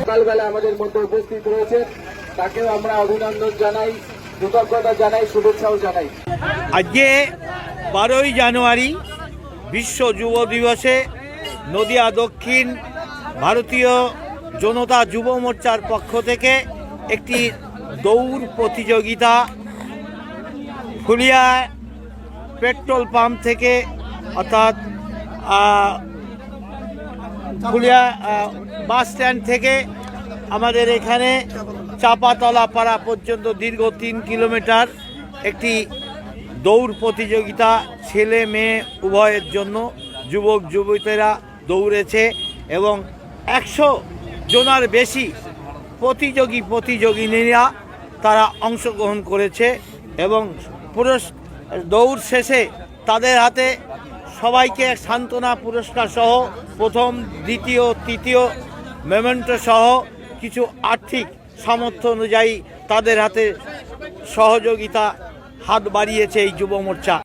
সকালবেলা আমাদের মধ্যে উপস্থিত রয়েছে। তাকেও আমরা অভিনন্দন জানাই কৃতজ্ঞতা জানাই শুভেচ্ছাও জানাই। আজকে বারোই জানুয়ারি বিশ্ব যুব দিবসে নদিয়া দক্ষিণ ভারতীয় জনতা যুব মোর্চার পক্ষ থেকে একটি দৌড় প্রতিযোগিতা ফুলিয়া পেট্রোল পাম্প থেকে অর্থাৎ ফুলিয়া বাস স্ট্যান্ড থেকে আমাদের এখানে চাপাতলা পাড়া পর্যন্ত দীর্ঘ তিন কিলোমিটার একটি দৌড় প্রতিযোগিতা ছেলে মেয়ে উভয়ের জন্য যুবক যুবতীরা দৌড়েছে এবং একশো জনার বেশি প্রতিযোগী প্রতিযোগিনীরা তারা অংশগ্রহণ করেছে এবং পুরস, দৌড় শেষে তাদের হাতে সবাইকে সান্ত্বনা পুরস্কার সহ প্রথম, দ্বিতীয়, তৃতীয় মেমেন্টো সহ কিছু আর্থিক সামর্থ্য অনুযায়ী তাদের হাতে সহযোগিতা হাত বাড়িয়েছে এই যুব মোর্চা